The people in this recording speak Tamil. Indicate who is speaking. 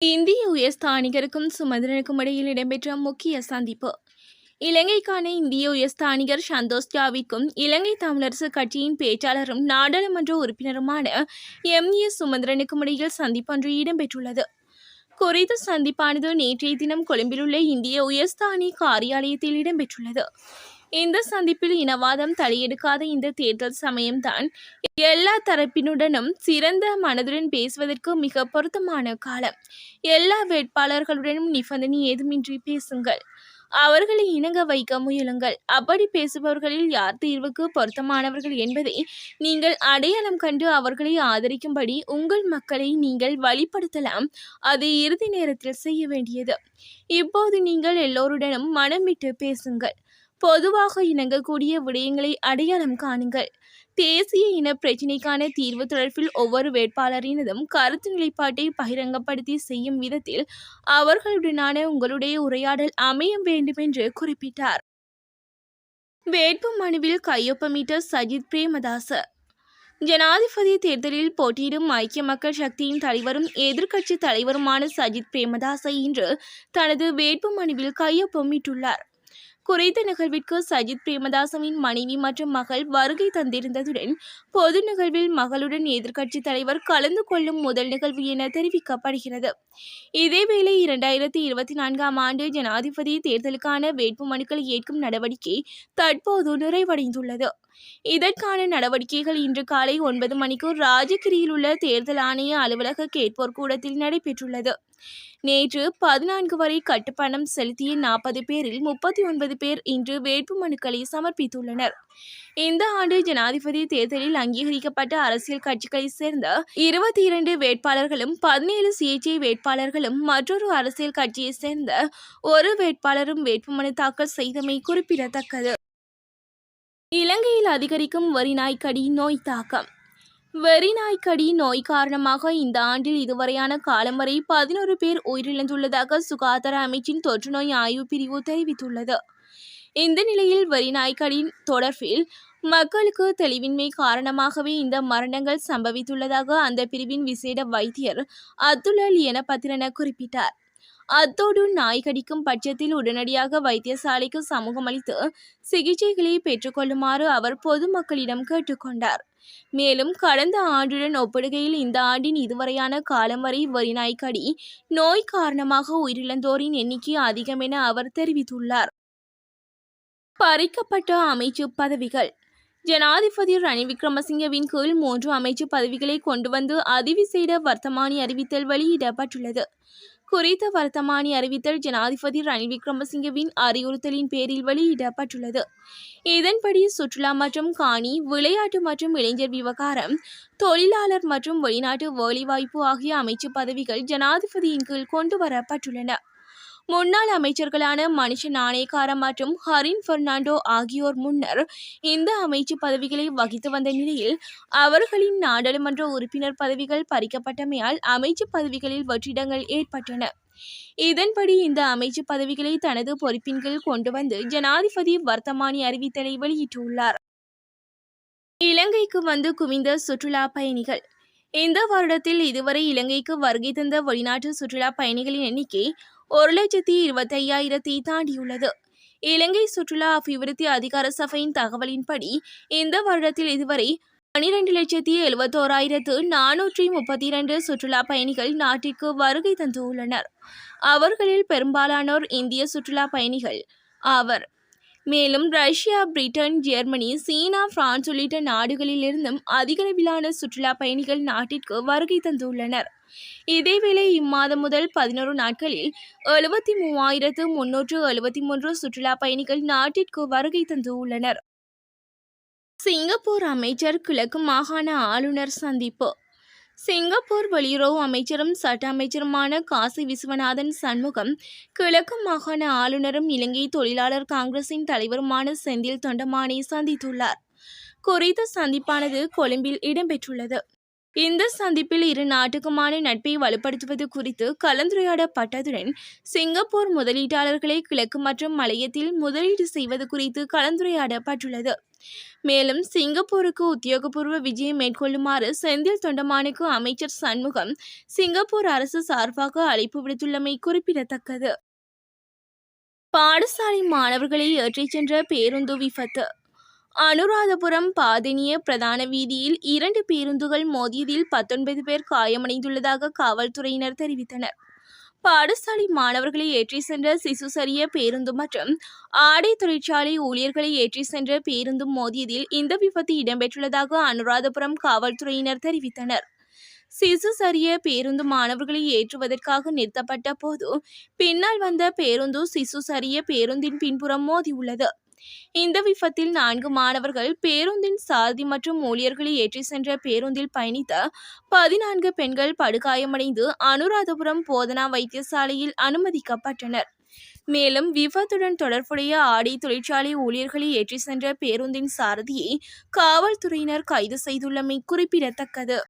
Speaker 1: இந்திய உயர்ஸ்தானிகருக்கும் சுமந்திரனுக்கும் இடையில் இடம்பெற்ற முக்கிய சந்திப்பு. இலங்கைக்கான இந்திய உயர்ஸ்தானிகர் சந்தோஷ் ஜாவிக்கும் இலங்கை தமிழரசு கட்சியின் பேச்சாளரும் நாடாளுமன்ற உறுப்பினருமான எம். ஏ. சுமந்திரனுக்கும் இடையில் சந்திப்பொன்று இடம்பெற்றுள்ளது. குறித்த சந்திப்பானது நேற்றைய தினம் கொழும்பிலுள்ள இந்திய உயர்ஸ்தானி காரியாலயத்தில் இடம்பெற்றுள்ளது. இந்த சந்திப்பில் இனவாதம் தலையெடுக்காத இந்த தேர்தல் சமயம்தான் எல்லா தரப்பினுடனும் சிறந்த மனதுடன் பேசுவதற்கு மிக பொருத்தமான காலம். எல்லா வேட்பாளர்களுடனும் நிபந்தனை ஏதுமின்றி பேசுங்கள். அவர்களை இணங்க வைக்க முயலுங்கள். அப்படி பேசுபவர்களில் யார் தீர்வுக்கு பொருத்தமானவர்கள் என்பதை நீங்கள் அடையாளம் கண்டு அவர்களை ஆதரிக்கும்படி உங்கள் மக்களை நீங்கள் வழிப்படுத்தலாம். அது இறுதி நேரத்தில் செய்ய வேண்டியது. இப்போது நீங்கள் எல்லோருடனும் மனம் விட்டு பேசுங்கள். பொதுவாக இணங்கக்கூடிய விடயங்களை அடையாளம் காணுங்கள். தேசிய இன பிரச்சினைக்கான தீர்வு தொடர்பில் ஒவ்வொரு வேட்பாளரினதும் கருத்து நிலைப்பாட்டை பகிரங்கப்படுத்தி செய்யும் விதத்தில் அவர்களுடனான உங்களுடைய உரையாடல் அமைய வேண்டும் என்று குறிப்பிட்டார். வேட்பு மனுவில் கையொப்பமிட்ட சஜித் பிரேமதாச. ஜனாதிபதி தேர்தலில் போட்டியிடும் ஐக்கிய மக்கள் சக்தியின் தலைவரும் எதிர்க்கட்சி தலைவருமான சஜித் பிரேமதாச இன்று தனது வேட்பு மனுவில் கையொப்பமிட்டுள்ளார். குறித்த நிகழ்விற்கு சஜித் பிரேமதாசவின் மனைவி மற்றும் மகள் வருகை தந்திருந்ததுடன் பொது நிகழ்வில் மகளுடன் எதிர்க்கட்சித் தலைவர் கலந்து கொள்ளும் முதல் நிகழ்வு என தெரிவிக்கப்படுகிறது. இதேவேளை இரண்டாயிரத்தி இருபத்தி நான்காம் ஆண்டு ஜனாதிபதி தேர்தலுக்கான வேட்புமனுக்களை ஏற்கும் நடவடிக்கை தற்போது நிறைவடைந்துள்ளது. இதற்கான நடவடிக்கைகள் இன்று காலை ஒன்பது மணிக்கு ராஜகிரியில் உள்ள தேர்தல் ஆணைய அலுவலக கேட்போர் கூடத்தில் நடைபெற்றுள்ளது. நேற்று பதினான்கு வரை கட்டுப்பணம் செலுத்திய நாற்பது பேரில் முப்பத்தி ஒன்பது பேர் இன்று வேட்புமனுக்களை சமர்ப்பித்துள்ளனர். இந்த ஆண்டு ஜனாதிபதி தேர்தலில் அங்கீகரிக்கப்பட்ட அரசியல் கட்சிகளைச் சேர்ந்த இருபத்தி இரண்டு வேட்பாளர்களும் பதினேழு சுயேட்சை வேட்பாளர்களும் மற்றொரு அரசியல் கட்சியைச் சேர்ந்த ஒரு வேட்பாளரும் வேட்புமனு தாக்கல் செய்தமை குறிப்பிடத்தக்கது. இலங்கையில் அதிகரிக்கும் வரி நாய்க்கடி நோய் தாக்கம். வெறிநாய்க்கடி நோய் காரணமாக இந்த ஆண்டில் இதுவரையான காலம் வரை பதினோரு பேர் உயிரிழந்துள்ளதாக சுகாதார அமைச்சின் தொற்றுநோய் ஆய்வு பிரிவு தெரிவித்துள்ளது. இந்த நிலையில் வெறிநாய்க்கடின் தொடர்பில் மக்களுக்கு தெளிவின்மை காரணமாகவே இந்த மரணங்கள் சம்பவித்துள்ளதாக அந்த பிரிவின் விசேட வைத்தியர் அத்துலல் என பத்திரன குறிப்பிட்டார். அத்தோடு நாய் கடிக்கும் பட்சத்தில் உடனடியாக வைத்தியசாலைக்கு சமூகமளித்து சிகிச்சைகளை பெற்றுக்கொள்ளுமாறு அவர் பொதுமக்களிடம் கேட்டுக்கொண்டார். மேலும் கடந்த ஆண்டுடன் ஒப்பிடுகையில் இந்த ஆண்டின் இதுவரையான காலம் வரை வரிநாய்க்கடி நோய் காரணமாக உயிரிழந்தோரின் எண்ணிக்கை அதிகம் என அவர் தெரிவித்துள்ளார். பறிக்கப்பட்ட அமைச்சு பதவிகள் ஜனாதிபதி ரணில் விக்ரமசிங்கவின் கீழ் மூன்று அமைச்சு பதவிகளை கொண்டு வந்து அதிவிசேட வர்த்தமானி அறிவித்தல் வெளியிடப்பட்டுள்ளது. குறித்த வர்த்தமானி அறிவித்தல் ஜனாதிபதி ரணில் விக்ரமசிங்கவின் அறிவுறுத்தலின் பேரில் வெளியிடப்பட்டுள்ளது. இதன்படி சுற்றுலா மற்றும் காணி விளையாட்டு மற்றும் இளைஞர் விவகாரம் தொழிலாளர் மற்றும் வெளிநாட்டு வேலைவாய்ப்பு ஆகிய அமைச்சு பதவிகள் ஜனாதிபதியின் கீழ் கொண்டு வரப்பட்டுள்ளன. முன்னாள் அமைச்சர்களான மனுஷ நாணயக்கார மற்றும் ஹரின் பெர்னாண்டோ ஆகியோர் முன்னர் இந்த அமைச்சு பதவிகளை வகித்து வந்த நிலையில் அவர்களின் நாடாளுமன்ற உறுப்பினர் பதவிகள் பறிக்கப்பட்டமையால் அமைச்சு பதவிகளில் வெற்றிடங்கள் ஏற்பட்டன. இதன்படி இந்த அமைச்சு பதவிகளை தனது பொறுப்பின் கீழ் கொண்டு வந்து ஜனாதிபதி வர்த்தமானி அறிவித்தலை வெளியிட்டுள்ளார். இலங்கைக்கு வந்து குவிந்த சுற்றுலா பயணிகள். இந்த வருடத்தில் இதுவரை இலங்கைக்கு வருகை தந்த வெளிநாட்டு சுற்றுலா பயணிகளின் எண்ணிக்கை ஒரு லட்சத்தி இருபத்தையாயிரத்தை தாண்டியுள்ளது. இலங்கை சுற்றுலா அபிவிருத்தி அதிகார சபையின் தகவலின்படி இந்த வருடத்தில் இதுவரை பனிரெண்டு லட்சத்தி எழுபத்தோராயிரத்து நானூற்றி முப்பத்தி இரண்டு சுற்றுலா பயணிகள் நாட்டிற்கு வருகை தந்துள்ளனர். அவர்களில் பெரும்பாலானோர் இந்திய சுற்றுலா பயணிகள் ஆவர். மேலும் ரஷ்யா பிரிட்டன் ஜெர்மனி சீனா பிரான்ஸ் உள்ளிட்ட நாடுகளிலிருந்தும் அதிகளவிலான சுற்றுலா பயணிகள் நாட்டிற்கு வருகை தந்துள்ளனர். இதேவேளை இம்மாதம் முதல் பதினோரு நாட்களில் எழுபத்தி மூவாயிரத்து முன்னூற்று எழுபத்தி மூன்று சுற்றுலா பயணிகள் நாட்டிற்கு வருகை தந்துள்ளனர் சிங்கப்பூர் அமைச்சர் கிழக்கு மாகாண ஆளுநர் சந்திப்பு. சிங்கப்பூர் வெளியுறவு அமைச்சரும் சட்ட அமைச்சருமான காசி விஸ்வநாதன் சண்முகம் கிழக்கு மாகாண ஆளுநரும் இலங்கை தொழிலாளர் காங்கிரசின் தலைவருமான செந்தில் தொண்டமானை சந்தித்துள்ளார். குறித்த சந்திப்பானது கொழும்பில் இடம்பெற்றுள்ளது. இந்த சந்திப்பில் இரு நாட்டுக்குமான நட்பை வலுப்படுத்துவது குறித்து கலந்துரையாடப்பட்டதுடன் சிங்கப்பூர் முதலீட்டாளர்களை கிழக்கு மற்றும் மலையத்தில் முதலீடு செய்வது குறித்து கலந்துரையாடப்பட்டுள்ளது. மேலும் சிங்கப்பூருக்கு உத்தியோகபூர்வ விஜயம் மேற்கொள்ளுமாறு செந்தில் தொண்டமானுக்கு அமைச்சர் சண்முகம் சிங்கப்பூர் அரசு சார்பாக அழைப்பு விடுத்துள்ளமை குறிப்பிடத்தக்கது. பாடசாலை மாணவர்களை ஏற்றிச் சென்ற பேருந்து விபத்து. அனுராதபுரம் பாதனிய பிரதான வீதியில் இரண்டு பேருந்துகள் மோதியதில் பத்தொன்பது பேர் காயமடைந்துள்ளதாக காவல்துறையினர் தெரிவித்தனர். பாடசாலை மாணவர்களை ஏற்றி சென்ற சிசு சரிய பேருந்து மற்றும் ஆடை தொழிற்சாலை ஊழியர்களை ஏற்றி சென்ற பேருந்து மோதியதில் இந்த விபத்து இடம்பெற்றுள்ளதாக அனுராதபுரம் காவல்துறையினர் தெரிவித்தனர். சிசு சரிய பேருந்து மாணவர்களை ஏற்றுவதற்காக நிறுத்தப்பட்ட போது பின்னால் வந்த பேருந்து சிசு சரிய பேருந்தின் பின்புறம் மோதியுள்ளது. இந்த விபத்தில் நான்கு மாணவர்கள் பேருந்தின் சாரதி மற்றும் ஊழியர்களை ஏற்றி சென்ற பேருந்தில் பயணித்த பதினான்கு பெண்கள் படுகாயமடைந்து அனுராதபுரம் போதனா வைத்தியசாலையில் அனுமதிக்கப்பட்டனர். மேலும் விபத்துடன் தொடர்புடைய ஆடை தொழிற்சாலை ஊழியர்களை ஏற்றி சென்ற பேருந்தின் சாரதியை காவல்துறையினர் கைது செய்துள்ளமை குறிப்பிடத்தக்கது.